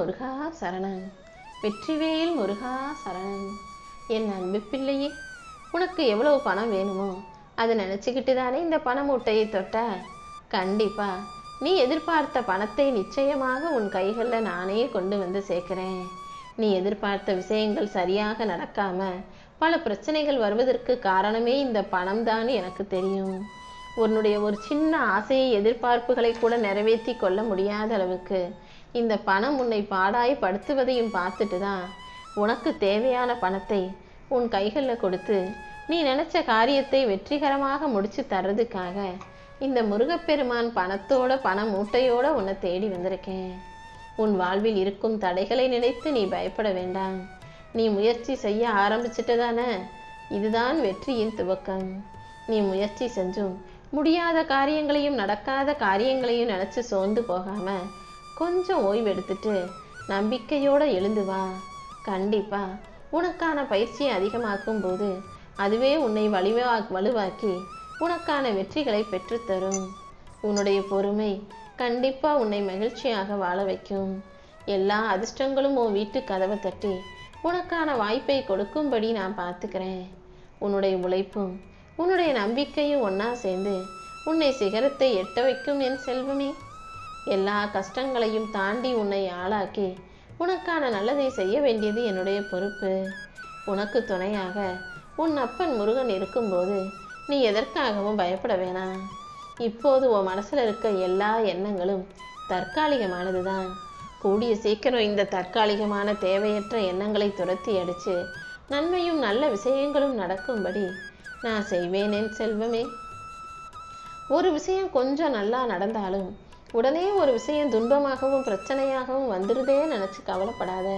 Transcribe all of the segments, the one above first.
முருகா சரணம். வெற்றிவேல் முருகா சரணம். என் அன்பு பிள்ளையே உனக்கு எவ்வளவு பணம் வேணுமோ அதை நினச்சிக்கிட்டு தானே இந்த பண மூட்டையை தொட்ட? கண்டிப்பா நீ எதிர்பார்த்த பணத்தை நிச்சயமாக உன் கைகளில் நானே கொண்டு வந்து சேர்க்கிறேன். நீ எதிர்பார்த்த விஷயங்கள் சரியாக நடக்காம பல பிரச்சனைகள் வருவதற்கு காரணமே இந்த பணம் தான் எனக்கு தெரியும். உன்னுடைய ஒரு சின்ன ஆசையை எதிர்பார்ப்புகளை கூட நிறைவேற்றி கொள்ள முடியாத அளவுக்கு இந்த பணம் உன்னை பாடாய் படுத்துவதையும் பார்த்துட்டு தான் உனக்கு தேவையான பணத்தை உன் கைகளில் கொடுத்து நீ நினச்ச காரியத்தை வெற்றிகரமாக முடிச்சு தர்றதுக்காக இந்த முருகப்பெருமான் பணத்தோட பண மூட்டையோட உன்னை தேடி வந்திருக்கேன். உன் வாழ்வில் இருக்கும் தடைகளை நினைத்து நீ பயப்பட வேண்டாம். நீ முயற்சி செய்ய ஆரம்பிச்சிட்டதானே இதுதான் வெற்றியின் துவக்கம். நீ முயற்சி செஞ்சும் முடியாத காரியங்களையும் நடக்காத காரியங்களையும் நினச்சி சோர்ந்து போகாமல் கொஞ்சம் ஓய்வெடுத்துட்டு நம்பிக்கையோடு எழுந்து வா. கண்டிப்பாக உனக்கான பயிற்சியை அதிகமாக்கும் போது அதுவே உன்னை வலிவா வலுவாக்கி உனக்கான வெற்றிகளை பெற்றுத்தரும். உன்னுடைய பொறுமை கண்டிப்பாக உன்னை மகிழ்ச்சியாக வாழ வைக்கும். எல்லா அதிர்ஷ்டங்களும் உன் வீட்டு கதவை தட்டி உனக்கான வாய்ப்பை கொடுக்கும்படி நான் பார்த்துக்கிறேன். உன்னுடைய உழைப்பும் உன்னுடைய நம்பிக்கையும் ஒன்றா சேர்ந்து உன்னை சிகரத்தை எட்ட வைக்கும் என் செல்வமே. எல்லா கஷ்டங்களையும் தாண்டி உன்னை ஆளாக்கி உனக்கான நல்லதை செய்ய வேண்டியது என்னுடைய பொறுப்பு. உனக்கு துணையாக உன் அப்பன் முருகன் இருக்கும்போது நீ எதற்காகவும் பயப்பட வேணாம். இப்போது உன் மனசில் இருக்க எல்லா எண்ணங்களும் தற்காலிகமானது தான் கூடிய சீக்கிரம் இந்த தற்காலிகமான தேவையற்ற எண்ணங்களை துரத்தி அடித்து நன்மையும் நல்ல விஷயங்களும் நடக்கும்படி நான் செய்வேனேன் செல்வமே. ஒரு விஷயம் கொஞ்சம் நல்லா நடந்தாலும் உடனே ஒரு விஷயம் துன்பமாகவும் பிரச்சனையாகவும் வந்துடுதே நினச்சி கவலைப்படாத.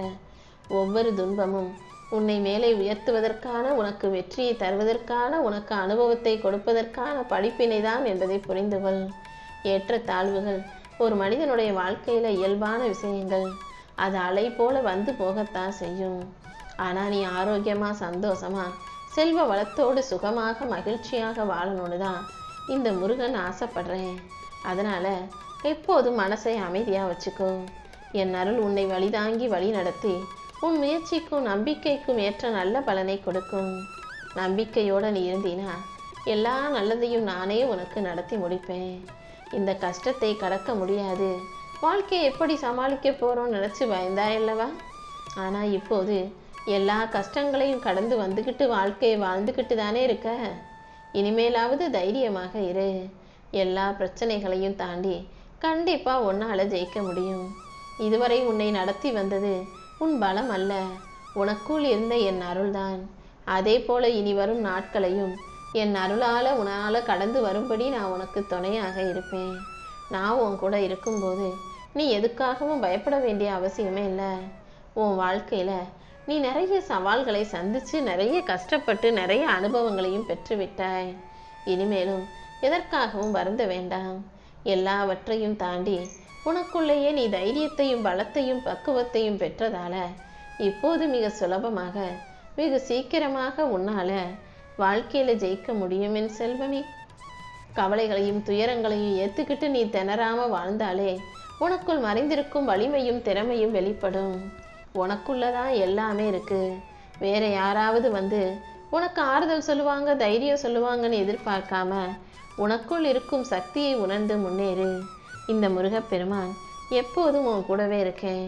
ஒவ்வொரு துன்பமும் உன்னை மேலே உயர்த்துவதற்கான உனக்கு வெற்றியை தருவதற்கான உனக்கு அனுபவத்தை கொடுப்பதற்கான படிப்பினை தான் என்பதை புரிந்துகொள். ஏற்ற தாழ்வுகள் ஒரு மனிதனுடைய வாழ்க்கையில் இயல்பான விஷயங்கள். அது அலை போல வந்து போகத்தான் செய்யும். ஆனால் நீ ஆரோக்கியமாக சந்தோஷமா செல்வ வளத்தோடு சுகமாக மகிழ்ச்சியாக வாழணும்னு தான் இந்த முருகன் ஆசைப்படுறேன். அதனால் எப்போதும் மனசை அமைதியாக வச்சுக்கோ. என் அருள் உன்னை வழிதாங்கி வழி நடத்தி உன் முயற்சிக்கும் நம்பிக்கைக்கும் ஏற்ற நல்ல பலனை கொடுக்கும். நம்பிக்கையோட நீ இருந்தீனா எல்லா நல்லதையும் நானே உனக்கு நடத்தி முடிப்பேன். இந்த கஷ்டத்தை கடக்க முடியாது. வாழ்க்கையை எப்படி சமாளிக்க போகிறோம்னு நினச்சி பயந்தா இல்லவா? ஆனால் இப்போது எல்லா கஷ்டங்களையும் கடந்து வந்துக்கிட்டு வாழ்க்கையை வாழ்ந்துக்கிட்டு தானே இருக்க? இனிமேலாவது தைரியமாக இரு. எல்லா பிரச்சனைகளையும் தாண்டி கண்டிப்பா உன்னால ஜெயிக்க முடியும். இதுவரை உன்னை நடத்தி வந்தது உன் பலம் அல்ல. உனக்குள் இருந்த என் அருள்தான். அதே போல இனி வரும் நாட்களையும் என் அருளால உன்னால் கடந்து வரும்படி நான் உனக்கு துணையாக இருப்பேன். நான் உன் கூட இருக்கும்போது நீ எதுக்காகவும் பயப்பட வேண்டிய அவசியமே இல்லை. உன் வாழ்க்கையில நீ நிறைய சவால்களை சந்திச்சு நிறைய கஷ்டப்பட்டு நிறைய அனுபவங்களையும் பெற்றுவிட்டாய். இனிமேலும் எதற்காகவும் வருந்த வேண்டாம். எல்லாவற்றையும் தாண்டி உனக்குள்ளேயே நீ தைரியத்தையும் பலத்தையும் பக்குவத்தையும் பெற்றதால இப்போது மிக சுலபமாக வெகு சீக்கிரமாக உன்னால வாழ்க்கையில ஜெயிக்க முடியும் என் செல்வமே. கவலைகளையும் துயரங்களையும் ஏத்துக்கிட்டு நீ திணறாம வாழ்ந்தாலே உனக்குள் மறைந்திருக்கும் வலிமையும் திறமையும் வெளிப்படும். உனக்குள்ளதான் எல்லாமே இருக்கு. வேற யாராவது வந்து உனக்கு ஆறுதல் சொல்லுவாங்க தைரியம் சொல்லுவாங்கன்னு எதிர்பார்க்காம உனக்குள் இருக்கும் சக்தியை உணர்ந்து முன்னேறு. இந்த முருகப்பெருமான் எப்போதும் உன் கூடவே இருக்கேன்.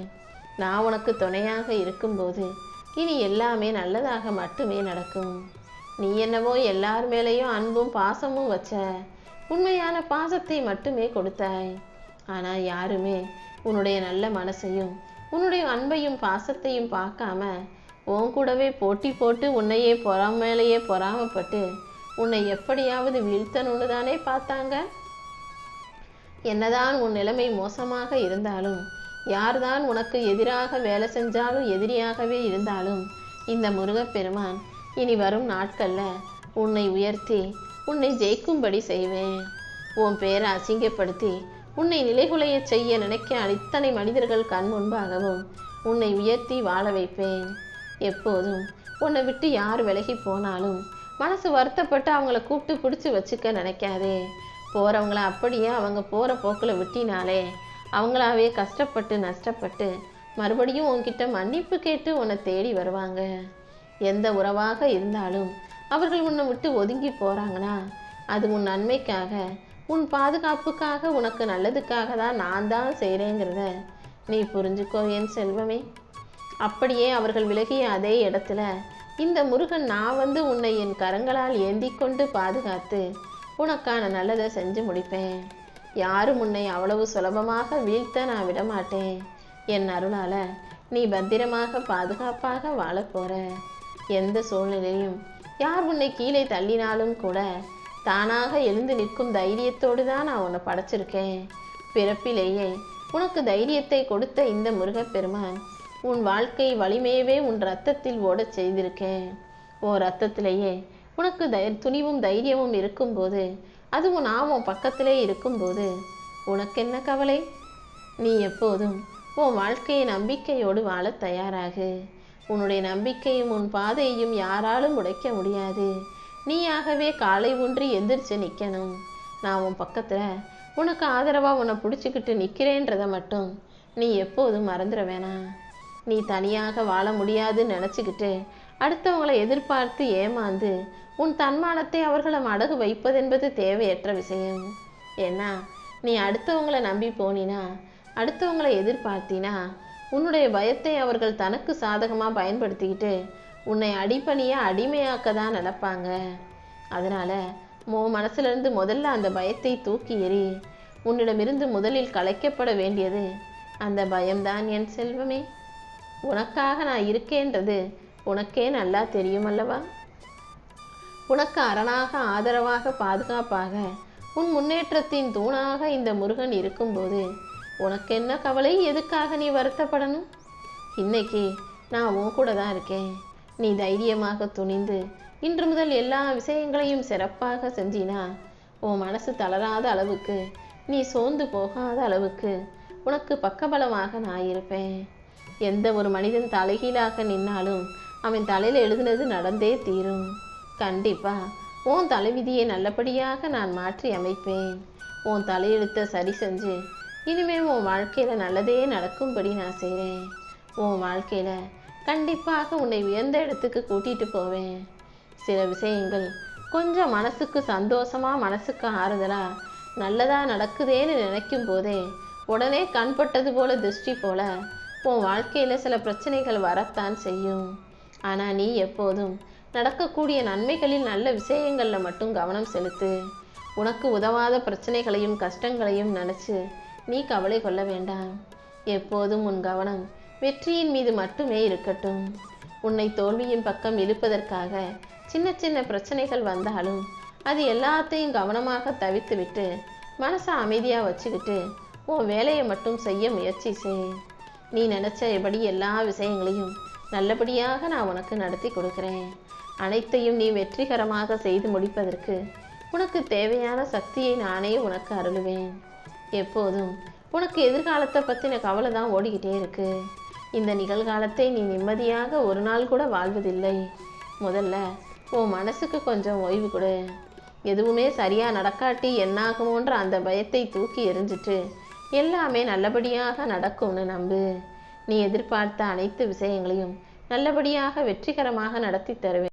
நான் உனக்கு துணையாக இருக்கும்போது இனி எல்லாமே நல்லதாக மட்டுமே நடக்கும். நீ என்னவோ எல்லார் மேலேயும் அன்பும் பாசமும் வச்ச உண்மையான பாசத்தை மட்டுமே கொடுத்தாய். ஆனால் யாருமே உன்னுடைய நல்ல மனசையும் உன்னுடைய அன்பையும் பாசத்தையும் பார்க்காம உன் கூடவே போட்டி போட்டு உன்னையே பொறாமையிலேயே பொறாமப்பட்டு உன்னை எப்படியாவது வீழ்த்தணும்னு தானே பார்த்தாங்க? என்னதான் உன் நிலைமை மோசமாக இருந்தாலும் யார்தான் உனக்கு எதிராக வேலை செஞ்சாலும் எதிரியாகவே இருந்தாலும் இந்த முருகப்பெருமான் இனி வரும் நாட்களில் உன்னை உயர்த்தி உன்னை ஜெயிக்கும்படி செய்வேன். உன் பேரை அசிங்கப்படுத்தி உன்னை நிலைகுலைய செய்ய நினைக்க அத்தனை மனிதர்கள் கண் முன்பாகவும் உன்னை உயர்த்தி வாழ வைப்பேன். எப்போதும். உன்னை விட்டு யார் விலகி போனாலும் மனசு வருத்தப்பட்டு அவங்கள கூப்பிட்டு பிடிச்சி வச்சுக்க நினைக்காதே. போகிறவங்கள அப்படியே அவங்க போகிற போக்கில் விட்டினாலே அவங்களாவே கஷ்டப்பட்டு நஷ்டப்பட்டு மறுபடியும் உன்கிட்ட மன்னிப்பு கேட்டு உன்னை தேடி வருவாங்க. எந்த உறவாக இருந்தாலும் அவர்கள் உன்னை விட்டு ஒதுங்கி போகிறாங்கன்னா அது உன் நன்மைக்காக உன் பாதுகாப்புக்காக உனக்கு நல்லதுக்காக தான் நான் தான் செய்கிறேங்கிறத நீ புரிஞ்சுக்கோ என் செல்வமே. அப்படியே அவர்கள் விலகிய அதே இடத்துல இந்த முருகன் நான் வந்து உன்னை என் கரங்களால் ஏந்தி கொண்டு பாதுகாத்து உனக்கான நல்லதை செஞ்சு முடிப்பேன். யாரும் உன்னை அவ்வளவு சுலபமாக வீழ்த்த நான் விடமாட்டேன். என் அருளால நீ பத்திரமாக பாதுகாப்பாக வாழப்போற எந்த சூழ்நிலையும் யார் உன்னை கீழே தள்ளினாலும் கூட தானாக எழுந்து நிற்கும் தைரியத்தோடு தான் நான் உன்னை படைச்சிருக்கேன். பிறப்பிலேயே உனக்கு தைரியத்தை கொடுத்த இந்த முருகப்பெருமான் உன் வாழ்க்கை வலிமையவே உன் ரத்தத்தில் ஓடச் செய்திருக்கேன். ஓ ரத்தத்திலேயே உனக்கு தை துணிவும் தைரியமும் இருக்கும்போது அதுவும் நான் உன் பக்கத்திலே இருக்கும்போது உனக்கு என்ன கவலை? நீ எப்போதும் உன் வாழ்க்கையை நம்பிக்கையோடு வாழத் தயாராகு. உன்னுடைய நம்பிக்கையும் உன் பாதையையும் யாராலும் உடைக்க முடியாது. நீயாகவே காலை ஊன்றி எந்திரிச்சு நிற்கணும் நான் உன் பக்கத்தில் உனக்கு ஆதரவாக உன்னை பிடிச்சிக்கிட்டு நிற்கிறேன்றதை மட்டும் நீ எப்போதும் மறந்துட வேணாம். நீ தனியாக வாழ முடியாதுன்னு நினச்சிக்கிட்டு அடுத்தவங்களை எதிர்பார்த்து ஏமாந்து உன் தன்மானத்தை அவர்களை அடகு வைப்பதென்பது தேவையற்ற விஷயம். ஏன்னா நீ அடுத்தவங்களை நம்பி போனினா அடுத்தவங்களை எதிர்பார்த்தினா உன்னுடைய பயத்தை அவர்கள் தனக்கு சாதகமாக பயன்படுத்திக்கிட்டு உன்னை அடிப்பணியாக அடிமையாக்க தான் நினைப்பாங்க. அதனால் மோ மனசுலேருந்து முதல்ல அந்த பயத்தை தூக்கி எறி உன்னிடமிருந்து முதலில் கலைக்கப்பட வேண்டியது அந்த பயம்தான் என் செல்வமே. உனக்காக நான் இருக்கேன்றது உனக்கே நல்லா தெரியும் அல்லவா உனக்கு அரணாக ஆதரவாக பாதுகாப்பாக உன் முன்னேற்றத்தின் தூணாக இந்த முருகன் இருக்கும்போது உனக்கு என்ன கவலை? எதுக்காக நீ வருத்தப்படணும்? இன்னைக்கு நான் உன் கூட தான் இருக்கேன். நீ தைரியமாக துணிந்து இன்று முதல் எல்லா விஷயங்களையும் சிறப்பாக செஞ்சினா உன் மனசு தளராத அளவுக்கு நீ சோர்ந்து போகாத அளவுக்கு உனக்கு பக்கபலமாக நான் இருப்பேன். எந்த ஒரு மனிதன் தலைகீழாக நின்னாலும் அவன் தலையில் எழுதுனது நடந்தே தீரும். கண்டிப்பா உன் தலைவிதியை நல்லபடியாக நான் மாற்றி அமைப்பேன். உன் தலையெழுத்தை சரி செஞ்சு இனிமே உன் வாழ்க்கையில நல்லதே நடக்கும்படி நான் செய்கிறேன் உன் வாழ்க்கையில கண்டிப்பாக உன்னை உயர்ந்த இடத்துக்கு கூட்டிட்டு போவேன். சில விஷயங்கள் கொஞ்சம் மனசுக்கு சந்தோஷமா மனசுக்கு ஆறுதலா நல்லதா நடக்குதேன்னு நினைக்கும் போதே உடனே கண்பட்டது போல திருஷ்டி போல உன் வாழ்க்கையில் சில பிரச்சனைகள் வரத்தான் செய்யும். ஆனால் நீ எப்போதும் நடக்கக்கூடிய நன்மைகளில் நல்ல விஷயங்களில் மட்டும் கவனம் செலுத்து. உனக்கு உதவாத பிரச்சனைகளையும் கஷ்டங்களையும் நினச்சி நீ கவலை கொள்ள வேண்டாம். எப்போதும் உன் கவனம் வெற்றியின் மீது மட்டுமே இருக்கட்டும். உன்னை தோல்வியின் பக்கம் இழுப்பதற்காக சின்ன சின்ன பிரச்சனைகள் வந்தாலும் அது எல்லாத்தையும் கவனமாக தவிர்த்துவிட்டு மனசை அமைதியாக வச்சுக்கிட்டு உன் வேலையை மட்டும் செய்ய முயற்சி செய். நீ நினைச்சபடி எல்லா விஷயங்களையும் நல்லபடியாக நான் உனக்கு நடத்தி கொடுக்கிறேன். அனைத்தையும் நீ வெற்றிகரமாக செய்து முடிப்பதற்கு உனக்கு தேவையான சக்தியை நானே உனக்கு அருளுவேன். எப்போதும் உனக்கு எதிர்காலத்தை பற்றின கவலை தான் ஓடிக்கிட்டே இருக்கு. இந்த நிகழ்காலத்தை நீ நிம்மதியாக ஒரு நாள் கூட வாழ்வதில்லை. முதல்ல உன் மனசுக்கு கொஞ்சம் ஓய்வு கொடு. எதுவுமே சரியாக நடக்காட்டி என்னாகுமோன்ற அந்த பயத்தை தூக்கி எரிஞ்சிட்டு எல்லாமே நல்லபடியாக நடக்கும்னு நம்பு. நீ எதிர்பார்த்த அனைத்து விஷயங்களையும் நல்லபடியாக வெற்றிகரமாக நடத்தி தருவேன்.